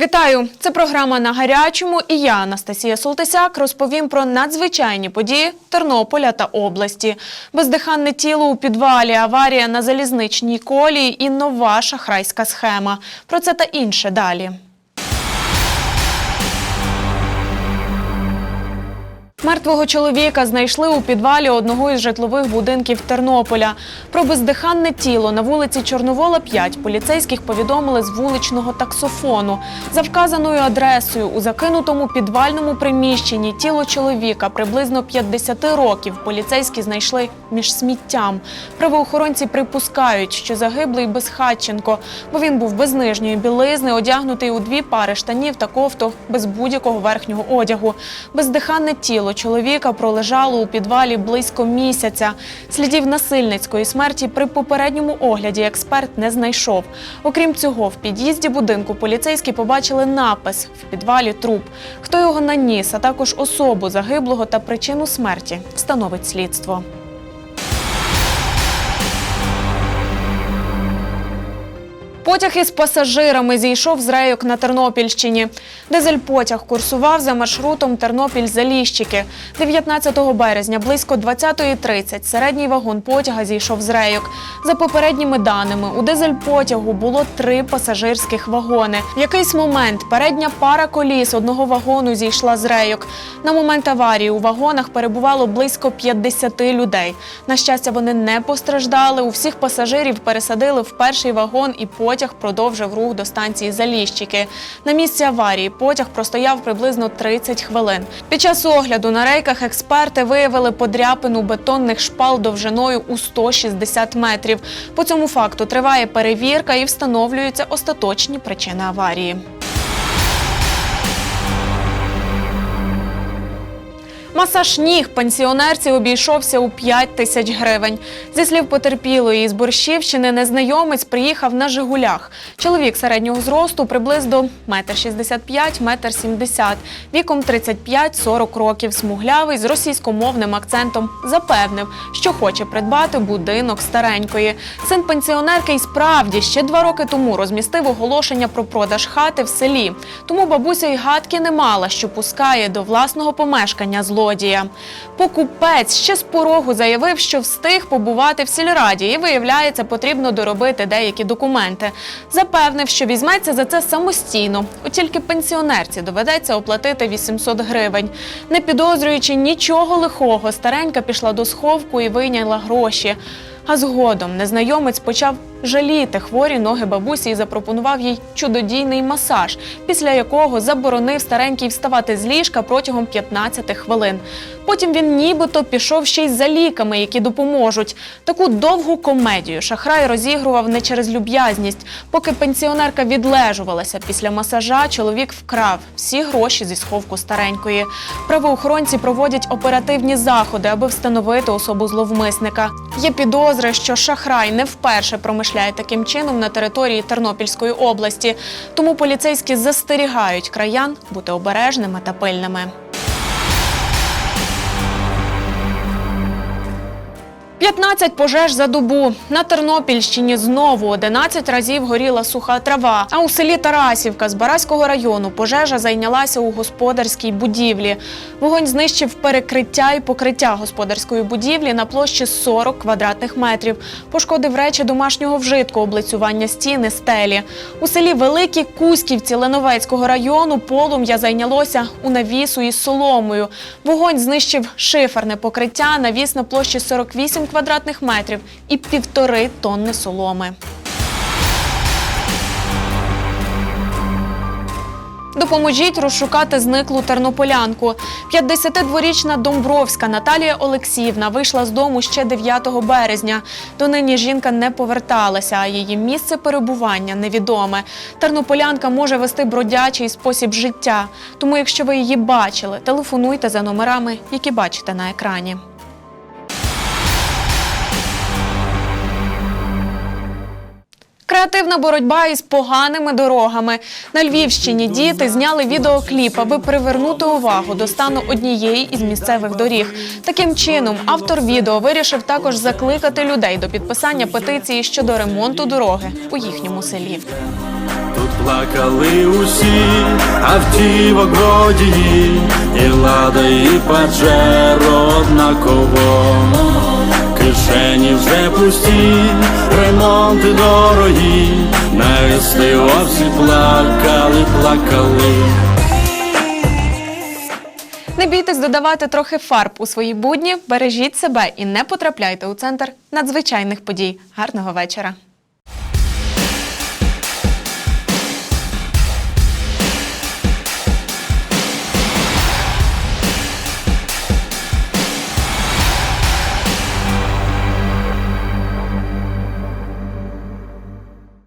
Вітаю! Це програма на гарячому. І я, Анастасія Солтисяк, розповім про надзвичайні події Тернополя та області. Бездиханне тіло у підвалі, аварія на залізничній колії і нова шахрайська схема. Про це та інше далі. Мертвого чоловіка знайшли у підвалі одного із житлових будинків Тернополя. Про бездиханне тіло на вулиці Чорновола 5 поліцейських повідомили з вуличного таксофону. За вказаною адресою у закинутому підвальному приміщенні тіло чоловіка приблизно 50 років поліцейські знайшли між сміттям. Правоохоронці припускають, що загиблий безхатченко, бо він був без нижньої білизни, одягнутий у дві пари штанів та кофту без будь-якого верхнього одягу. Бездиханне тіло чоловіка пролежало у підвалі близько місяця. Слідів насильницької смерті при попередньому огляді експерт не знайшов. Окрім цього, в під'їзді будинку поліцейські побачили напис в підвалі труп. Хто його наніс, а також особу загиблого та причину смерті встановить слідство. Потяг із пасажирами зійшов з рейок на Тернопільщині. Дизель-потяг курсував за маршрутом Тернопіль-Заліщики. 19 березня близько 20.30 середній вагон потяга зійшов з рейок. За попередніми даними, у дизель-потягу було три пасажирських вагони. В якийсь момент передня пара коліс одного вагону зійшла з рейок. На момент аварії у вагонах перебувало близько 50 людей. На щастя, вони не постраждали. У всіх пасажирів пересадили в перший вагон і потяг продовжив рух до станції Заліщики. На місці аварії потяг простояв приблизно 30 хвилин. Під час огляду на рейках експерти виявили подряпину бетонних шпал довжиною у 160 метрів. По цьому факту триває перевірка і встановлюються остаточні причини аварії. Масаж ніг пенсіонерці обійшовся у 5 тисяч гривень. Зі слів потерпілої із Борщівщини, незнайомець приїхав на Жигулях. Чоловік середнього зросту приблизно 1,65 м, 1,70 м, віком 35-40 років, смуглявий з російськомовним акцентом, запевнив, що хоче придбати будинок старенької. Син пенсіонерки й справді ще два роки тому розмістив оголошення про продаж хати в селі. Тому бабуся й гадки не мала, що пускає до власного помешкання злодія. Покупець ще з порогу заявив, що встиг побувати в сільраді і, виявляється, потрібно доробити деякі документи. Запевнив, що візьметься за це самостійно. От тільки пенсіонерці доведеться оплатити 800 гривень. Не підозрюючи нічого лихого, старенька пішла до сховку і вийняла гроші. А згодом незнайомець почав жаліти хворі ноги бабусі і запропонував їй чудодійний масаж, після якого заборонив старенькій вставати з ліжка протягом 15 хвилин. Потім він нібито пішов ще й за ліками, які допоможуть. Таку довгу комедію шахрай розігрував не через люб'язність. Поки пенсіонерка відлежувалася після масажа, чоловік вкрав всі гроші зі сховку старенької. Правоохоронці проводять оперативні заходи, аби встановити особу зловмисника. Є підозри, що шахрай не вперше промишляє таким чином на території Тернопільської області. Тому поліцейські застерігають краян бути обережними та пильними. 15 пожеж за добу. На Тернопільщині знову 11 разів горіла суха трава. А у селі Тарасівка з Бараського району пожежа зайнялася у господарській будівлі. Вогонь знищив перекриття і покриття господарської будівлі на площі 40 квадратних метрів. Пошкодив речі домашнього вжитку, облицювання стіни, стелі. У селі Великі Кузьківці Леновецького району полум'я зайнялося у навісу із соломою. Вогонь знищив шиферне покриття, навіс на площі 48 квадратних метрів і півтори тонни соломи. Допоможіть розшукати зниклу тернополянку. 52-річна Домбровська Наталія Олексіївна вийшла з дому ще 9 березня. Донині жінка не поверталася, а її місце перебування невідоме. Тернополянка може вести бродячий спосіб життя. Тому, якщо ви її бачили, телефонуйте за номерами, які бачите на екрані. Креативна боротьба із поганими дорогами. На Львівщині діти зняли відеокліп, аби привернути увагу до стану однієї із місцевих доріг. Таким чином, автор відео вирішив також закликати людей до підписання петиції щодо ремонту дороги у їхньому селі. Тут плакали усі автівок водії, і лада, і паджеро однаково. Кишені вже пусті, ремонти дорогі, навісти овці плакали, плакали. Не бійтесь додавати трохи фарб у свої будні, бережіть себе і не потрапляйте у центр надзвичайних подій. Гарного вечора!